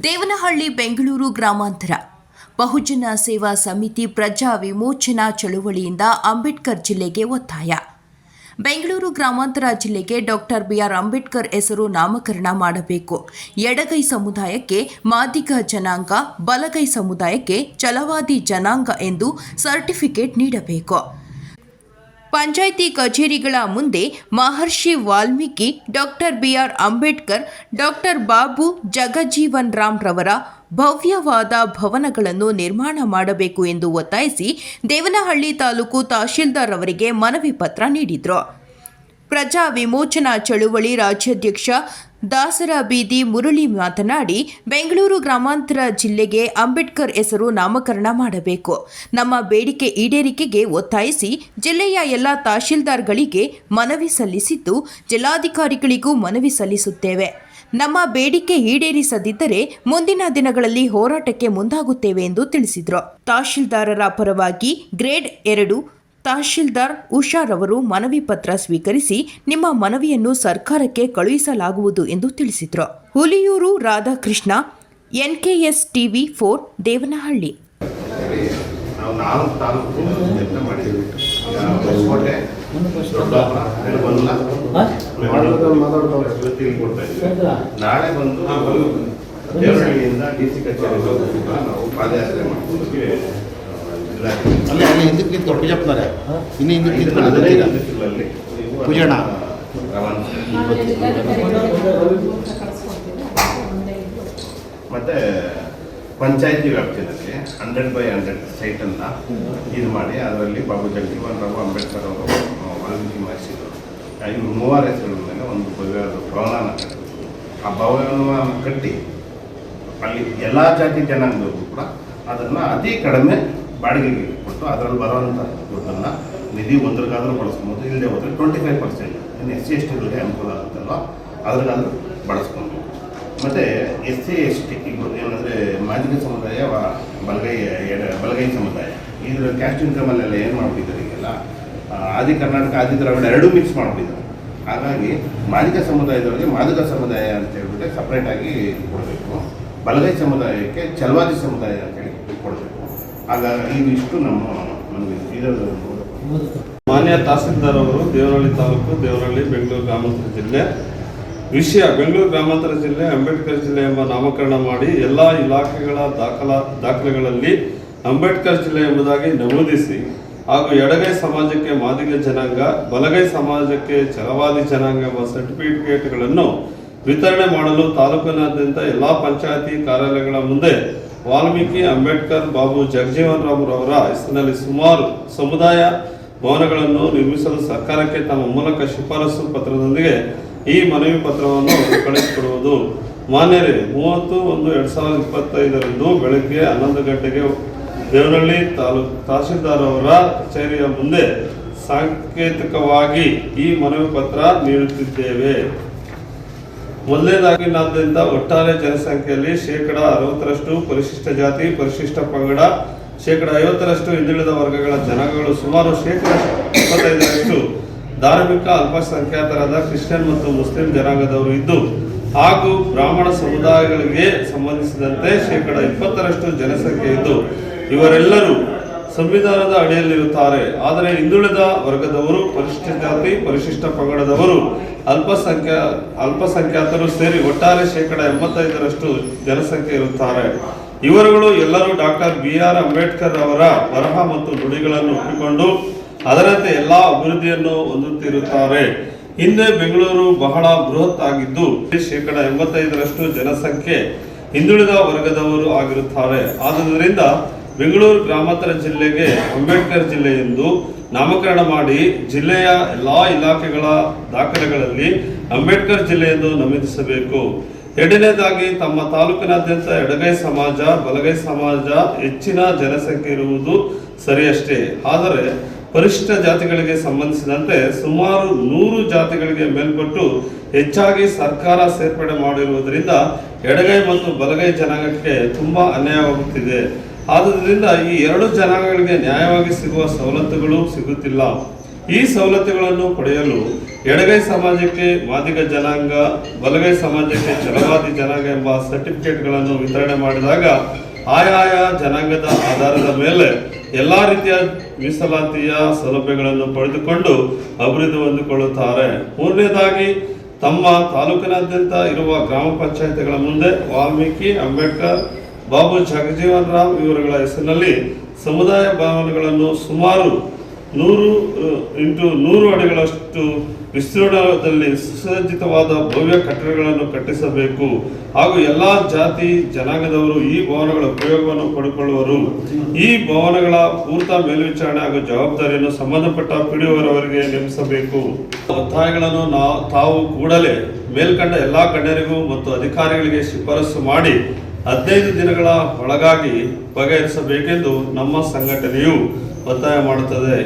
ದೇವನಹಳ್ಳಿ, ಬೆಂಗಳೂರು ಗ್ರಾಮಾಂತರ. ಬಹುಜನ ಸೇವಾ ಸಮಿತಿ ಪ್ರಜಾ ವಿಮೋಚನಾ ಚಳುವಳಿಯಿಂದ ಅಂಬೇಡ್ಕರ್ ಜಿಲ್ಲೆಗೆ ಒತ್ತಾಯ. ಬೆಂಗಳೂರು ಗ್ರಾಮಾಂತರ ಜಿಲ್ಲೆಗೆ ಡಾಕ್ಟರ್ ಬಿಆರ್ ಅಂಬೇಡ್ಕರ್ ಹೆಸರು ನಾಮಕರಣ ಮಾಡಬೇಕು. ಎಡಗೈ ಸಮುದಾಯಕ್ಕೆ ಮಾದಿಗ ಜನಾಂಗ, ಬಲಗೈ ಸಮುದಾಯಕ್ಕೆ ಛಲವಾದಿ ಜನಾಂಗ ಎಂದು ಸರ್ಟಿಫಿಕೇಟ್ ನೀಡಬೇಕು. ಪಂಚಾಯಿತಿ ಕಚೇರಿಗಳ ಮುಂದೆ Maharshi Valmiki, doctor B R Ambedkar, doctor Babu Jagjivan Ram ರವರ ಭವ್ಯವಾದ ಭವನಗಳನ್ನು ನಿರ್ಮಾಣ ಮಾಡಬೇಕು ಎಂದು ಒತ್ತಾಯಿಸಿ ದೇವನಹಳ್ಳಿ ತಾಲೂಕು ತಹಶೀಲ್ದಾರ್ ಅವರಿಗೆ ಮನವಿ ಪತ್ರ ನೀಡಿದರು. ಪ್ರಜಾ ವಿಮೋಚನಾ ಚಳುವಳಿ ರಾಜ್ಯಾಧ್ಯಕ್ಷ ದಾಸರ ಬೀದಿ ಮುರಳಿ ಮಾತನಾಡಿ, ಬೆಂಗಳೂರು ಗ್ರಾಮಾಂತರ ಜಿಲ್ಲೆಗೆ ಅಂಬೇಡ್ಕರ್ ಹೆಸರು ನಾಮಕರಣ ಮಾಡಬೇಕು. ನಮ್ಮ ಬೇಡಿಕೆ ಈಡೇರಿಕೆಗೆ ಒತ್ತಾಯಿಸಿ, ಜಿಲ್ಲೆಯ ಎಲ್ಲ ತಹಶೀಲ್ದಾರ್ಗಳಿಗೆ ಮನವಿ ಸಲ್ಲಿಸಿದ್ದು, ಜಿಲ್ಲಾಧಿಕಾರಿಗಳಿಗೂ ಮನವಿ ಸಲ್ಲಿಸುತ್ತೇವೆ. ನಮ್ಮ ಬೇಡಿಕೆ ಈಡೇರಿಸದಿದ್ದರೆ ಮುಂದಿನ ದಿನಗಳಲ್ಲಿ ಹೋರಾಟಕ್ಕೆ ಮುಂದಾಗುತ್ತೇವೆ ಎಂದು ತಿಳಿಸಿದರು. ತಹಶೀಲ್ದಾರರ ಪರವಾಗಿ ಗ್ರೇಡ್ ಎರಡು ತಹಶೀಲ್ದಾರ್ ಉಷಾರವರು ಮನವಿ ಪತ್ರ ಸ್ವೀಕರಿಸಿ ನಿಮ್ಮ ಮನವಿಯನ್ನು ಸರ್ಕಾರಕ್ಕೆ ಕಳುಹಿಸಲಾಗುವುದು ಎಂದು ತಿಳಿಸಿದರು. Huliyuru Radhakrishna NKS TV four Devanahalli. ನಾಳೆ ಬಂದು ಡಿ ಸಿ ಕಚೇರಿ ಹೋಗ್ಬೇಕು ನಾವು ಪಾದಯಾತ್ರೆ ಮಾಡ್ಕೊಂಡು ಜಿಲ್ಲಾಧಿಕಾರಿ ಅಲ್ಲಿ ಅಲ್ಲಿ ಹಿಂದಕ್ಕೆ ನಿಂತ್ಕೊಂಡು ಪೂಜಪ್ಪನವ್ರೆ ಇನ್ನು ಹಿಂದಕ್ಕೆ ನಿಂತ್ಕೊಂಡು. ರವಾನೆ. ಮತ್ತೆ ಪಂಚಾಯತಿ ವ್ಯಾಪ್ತಿಯಲ್ಲಿ ಹಂಡ್ರೆಡ್ ಬೈ ಹಂಡ್ರೆಡ್ ಸೈಟನ್ನು ಇದು ಮಾಡಿ ಅದರಲ್ಲಿ ಬಾಬು ಜಗಜೀವನ್ ರಾವ್ ಅಂಬೇಡ್ಕರ್ ಅವರು ವಾಲ್ಮೀಕಿ ಮಹರ್ಷಿಗಳು ಇವರು ಮೂವರ ಹೆಸರುಗಳ ಮೇಲೆ ಒಂದು ಭವ್ಯವಾದ ಭವನ ಕಟ್ಟಬೇಕು ಆ ಭವನವನ್ನು ಕಟ್ಟಿ ಅಲ್ಲಿ ಎಲ್ಲ ಜಾತಿ ಜನಾಂಗದವರು ಕೂಡ ಅದನ್ನು ಅತಿ ಕಡಿಮೆ ಬಾಡಿಗೆಗೆ ಕೊಟ್ಟು ಅದರಲ್ಲಿ ಬರುವಂಥ ದುಡ್ಡನ್ನು ನಿಧಿ ಒಂದ್ರಿಗಾದರೂ ಬಳಸ್ಕೊಬೋದು ಇಲ್ಲದೆ ಹೋದರೆ ಟ್ವೆಂಟಿ ಫೈವ್ ಪರ್ಸೆಂಟ್ ಇನ್ನು ಎಸ್ ಸಿ ಎಸ್ ಟಿಗಳಿಗೆ ಅನುಕೂಲ ಆಗುತ್ತಲ್ವ? ಅದ್ರಿಗಾದರೂ ಬಳಸ್ಕೊಬೋದು ಮತ್ತು ಎಸ್ ಸಿ ಎಸ್ ಟಿ ಏನಂದರೆ ಮಾದಿಗ ಸಮುದಾಯ ಬಲಗೈ ಎಡ ಬಲಗೈ ಸಮುದಾಯ. ಇದ್ರ ಕ್ಯಾಸ್ಟ್ ಇನ್ಕಮಲ್ಲೆಲ್ಲ ಏನು ಮಾಡ್ಬಿಟ್ಟಿದ್ದಾರೆ ಈಗೆಲ್ಲ? ಆದಿ ಕರ್ನಾಟಕ ಆದಿ ದ್ರಾವಿಡ ಎರಡೂ ಮಿಕ್ಸ್ ಮಾಡ್ಬಿಟ್ಟಿದ್ದಾರೆ. ಹಾಗಾಗಿ ಮಾದಿಗ ಸಮುದಾಯದವರಿಗೆ ಮಾದಿಗ ಸಮುದಾಯ ಅಂತ ಹೇಳ್ಬಿಟ್ಟು ಸಪ್ರೇಟಾಗಿ ಕೊಡಬೇಕು. ಬಲಗೈ ಸಮುದಾಯಕ್ಕೆ ಚಲವಾದಿ ಸಮುದಾಯ ಕೊಡಬೇಕು ಹಾಗಾಗಿ ಇದಿಷ್ಟು ನಮ್ಮ ಮಾನ್ಯ ತಹಸೀಲ್ದಾರ್ ಅವರು ದೇವರಹಳ್ಳಿ ತಾಲೂಕು ದೇವರಹಳ್ಳಿ ಬೆಂಗಳೂರು ಗ್ರಾಮಾಂತರ ಜಿಲ್ಲೆ. ವಿಷಯ ಬೆಂಗಳೂರು ಗ್ರಾಮಾಂತರ ಜಿಲ್ಲೆ ಅಂಬೇಡ್ಕರ್ ಜಿಲ್ಲೆ ಎಂಬ ನಾಮಕರಣ ಮಾಡಿ ಎಲ್ಲ ಇಲಾಖೆಗಳ ದಾಖಲಾ ದಾಖಲೆಗಳಲ್ಲಿ ಅಂಬೇಡ್ಕರ್ ಜಿಲ್ಲೆ ಎಂಬುದಾಗಿ ನಮೂದಿಸಿ ಹಾಗೂ ಎಡಗೈ ಸಮಾಜಕ್ಕೆ ಮಾದಿಗ ಜನಾಂಗ ಬಲಗೈ ಸಮಾಜಕ್ಕೆ ಛಲವಾದಿ ಜನಾಂಗ ಎಂಬ ಸರ್ಟಿಫಿಕೇಟ್ಗಳನ್ನು ವಿತರಣೆ ಮಾಡಲು ತಾಲೂಕಿನಾದ್ಯಂತ ಎಲ್ಲ ಪಂಚಾಯತಿ ಕಾರ್ಯಾಲಯಗಳ ಮುಂದೆ ವಾಲ್ಮೀಕಿ ಅಂಬೇಡ್ಕರ್ ಬಾಬು ಜಗಜೀವನ್ ರಾಮ್ ರವರ ಹೆಸರಿನಲ್ಲಿ ಸುಮಾರು ಸಮುದಾಯ ಭವನಗಳನ್ನು ನಿರ್ಮಿಸಲು ಸರ್ಕಾರಕ್ಕೆ ತಮ್ಮ ಮೂಲಕ ಶಿಫಾರಸು ಪತ್ರದೊಂದಿಗೆ ಈ ಮನವಿ ಪತ್ರವನ್ನು ಕಳಿಸಿಕೊಡುವುದು ಮಾನ್ಯರೇ, ಮೂವತ್ತು ಒಂದು ಎರಡು ಸಾವಿರದ ಇಪ್ಪತ್ತೈದರಂದು ಬೆಳಗ್ಗೆ ಹನ್ನೊಂದು ಗಂಟೆಗೆ ದೇವನಹಳ್ಳಿ ತಾಲೂಕು ತಹಶೀಲ್ದಾರ್ ಅವರ ಕಚೇರಿಯ ಮುಂದೆ ಸಾಂಕೇತಿಕವಾಗಿ ಈ ಮನವಿ ಪತ್ರ ನೀಡುತ್ತಿದ್ದೇವೆ. ನಾದ್ಯಂತ ಒಟ್ಟಾರೆ ಜನಸಂಖ್ಯೆಯಲ್ಲಿ ಶೇಕಡ ಅರವತ್ತರಷ್ಟು ಪರಿಶಿಷ್ಟ ಜಾತಿ, ಪರಿಶಿಷ್ಟ ಪಂಗಡ, ಶೇಕಡ ಐವತ್ತರಷ್ಟು ಹಿಂದುಳಿದ ವರ್ಗಗಳ ಜನಾಂಗಗಳು ಸುಮಾರು ಶೇಕಡ ಇಪ್ಪತ್ತೈದರಷ್ಟು ಧಾರ್ಮಿಕ ಅಲ್ಪಸಂಖ್ಯಾತರಾದ ಕ್ರಿಶ್ಚಿಯನ್ ಮತ್ತು ಮುಸ್ಲಿಂ ಜನಾಂಗದವರು ಇದ್ದು, ಹಾಗೂ ಬ್ರಾಹ್ಮಣ ಸಮುದಾಯಗಳಿಗೆ ಸಂಬಂಧಿಸಿದಂತೆ ಶೇಕಡ ಇಪ್ಪತ್ತರಷ್ಟು ಜನಸಂಖ್ಯೆ ಇದ್ದು, ಇವರೆಲ್ಲರೂ ಸಂವಿಧಾನದ ಅಡಿಯಲ್ಲಿರುತ್ತಾರೆ. ಆದರೆ ಹಿಂದುಳಿದ ವರ್ಗದವರು ಪರಿಶಿಷ್ಟ ಜಾತಿ, ಪರಿಶಿಷ್ಟ ಪಂಗಡದವರು, ಅಲ್ಪಸಂಖ್ಯಾ, ಅಲ್ಪಸಂಖ್ಯಾತರು ಸೇರಿ ಒಟ್ಟಾರೆ ಶೇಕಡ ಎಂಬತ್ತೈದರಷ್ಟು ಜನಸಂಖ್ಯೆ ಇರುತ್ತಾರೆ. ಇವರುಗಳು ಎಲ್ಲರೂ ಡಾಕ್ಟರ್ ಬಿ ಆರ್ ಅಂಬೇಡ್ಕರ್ ಅವರ ಬರಹ ಮತ್ತು ನುಡಿಗಳನ್ನು ಒಪ್ಪಿಕೊಂಡು ಅದರಂತೆ ಎಲ್ಲಾ ಅಭಿವೃದ್ಧಿಯನ್ನು ಹೊಂದುತ್ತಿರುತ್ತಾರೆ. ಹಿಂದೆ ಬೆಂಗಳೂರು ಬಹಳ ಬೃಹತ್ ಆಗಿದ್ದು ಶೇಕಡ ಎಂಬತ್ತೈದರಷ್ಟು ಜನಸಂಖ್ಯೆ ಹಿಂದುಳಿದ ವರ್ಗದವರು ಆಗಿರುತ್ತಾರೆ. ಆದುದರಿಂದ ಬೆಂಗಳೂರು ಗ್ರಾಮಾಂತರ ಜಿಲ್ಲೆಗೆ ಅಂಬೇಡ್ಕರ್ ಜಿಲ್ಲೆ ಎಂದು ನಾಮಕರಣ ಮಾಡಿ ಜಿಲ್ಲೆಯ ಲಾ ಇಲಾಖೆಗಳ ದಾಖಲೆಗಳಲ್ಲಿ ಅಂಬೇಡ್ಕರ್ ಜಿಲ್ಲೆ ಎಂದು ನಮೂದಿಸಬೇಕು. ಎರಡನೇದಾಗಿ, ತಮ್ಮ ತಾಲೂಕಿನಾದ್ಯಂತ ಎಡಗೈ ಸಮಾಜ, ಬಲಗೈ ಸಮಾಜ ಹೆಚ್ಚಿನ ಜನಸಂಖ್ಯೆ ಇರುವುದು ಸರಿಯಷ್ಟೇ. ಆದರೆ, ಪರಿಶಿಷ್ಟ ಜಾತಿಗಳಿಗೆ ಸಂಬಂಧಿಸಿದಂತೆ ಸುಮಾರು ನೂರು ಜಾತಿಗಳಿಗೆ ಮೇಲ್ಪಟ್ಟು ಹೆಚ್ಚಾಗಿ ಸರ್ಕಾರ ಸೇರ್ಪಡೆ ಮಾಡಿರುವುದರಿಂದ ಎಡಗೈ ಮತ್ತು ಬಲಗೈ ಜನಾಂಗಕ್ಕೆ ತುಂಬಾ ಅನ್ಯಾಯವಾಗುತ್ತಿದೆ. ಆದುದರಿಂದ ಈ ಎರಡು ಜನಾಂಗಗಳಿಗೆ ನ್ಯಾಯವಾಗಿ ಸಿಗುವ ಸವಲತ್ತುಗಳು ಸಿಗುತ್ತಿಲ್ಲ. ಈ ಸವಲತ್ತುಗಳನ್ನು ಪಡೆಯಲು ಎಡಗೈ ಸಮಾಜಕ್ಕೆ ವಾದಿಗ ಜನಾಂಗ, ಬಲಗೈ ಸಮಾಜಕ್ಕೆ ಜಲವಾದಿ ಜನಾಂಗ ಎಂಬ ಸರ್ಟಿಫಿಕೇಟ್ಗಳನ್ನು ವಿತರಣೆ ಮಾಡಿದಾಗ ಆಯಾಯ ಜನಾಂಗದ ಆಧಾರದ ಮೇಲೆ ಎಲ್ಲ ರೀತಿಯ ಮೀಸಲಾತಿಯ ಸೌಲಭ್ಯಗಳನ್ನು ಪಡೆದುಕೊಂಡು ಅಭಿವೃದ್ಧಿ ಹೊಂದಿಕೊಳ್ಳುತ್ತಾರೆ. ಮೂರನೇದಾಗಿ, ತಮ್ಮ ತಾಲೂಕಿನಾದ್ಯಂತ ಇರುವ ಗ್ರಾಮ ಪಂಚಾಯತಿಗಳ ಮುಂದೆ ವಾಲ್ಮೀಕಿ, ಅಂಬೇಡ್ಕರ್ ಬಾಬು ಜಗಜೀವನ್ ರಾಮ್ ಇವರುಗಳ ಹೆಸರಿನಲ್ಲಿ ಸಮುದಾಯ ಭವನಗಳನ್ನು ಸುಮಾರು ನೂರು ಇಂಟು ನೂರು ಅಡಿಗಳಷ್ಟು ವಿಸ್ತೀರ್ಣದಲ್ಲಿ ಸುಸಜ್ಜಿತವಾದ ಭವ್ಯ ಕಟ್ಟಡಗಳನ್ನು ಕಟ್ಟಿಸಬೇಕು. ಹಾಗೂ ಎಲ್ಲ ಜಾತಿ, ಜನಾಂಗದವರು ಈ ಭವನಗಳ ಉಪಯೋಗವನ್ನು ಪಡೆದುಕೊಳ್ಳುವರು ಈ ಭವನಗಳ ಪೂರ್ತ ಮೇಲ್ವಿಚಾರಣೆ ಹಾಗೂ ಜವಾಬ್ದಾರಿಯನ್ನು ಸಂಬಂಧಪಟ್ಟ ಪಿಡಿಒರವರಿಗೆ ನೇಮಿಸಬೇಕು. ಒತ್ತಾಯಗಳನ್ನು ನಾವು ತಾವು ಕೂಡಲೇ ಮೇಲ್ಕಂಡ ಎಲ್ಲ ಗಣ್ಯರಿಗೂ ಮತ್ತು ಅಧಿಕಾರಿಗಳಿಗೆ ಶಿಫಾರಸು ಮಾಡಿ ಹದಿನೈದು ದಿನಗಳ ಒಳಗಾಗಿ ಬಗೆಹರಿಸಬೇಕೆಂದು ನಮ್ಮ ಸಂಘಟನೆಯು ಒತ್ತಾಯ ಮಾಡುತ್ತದೆ.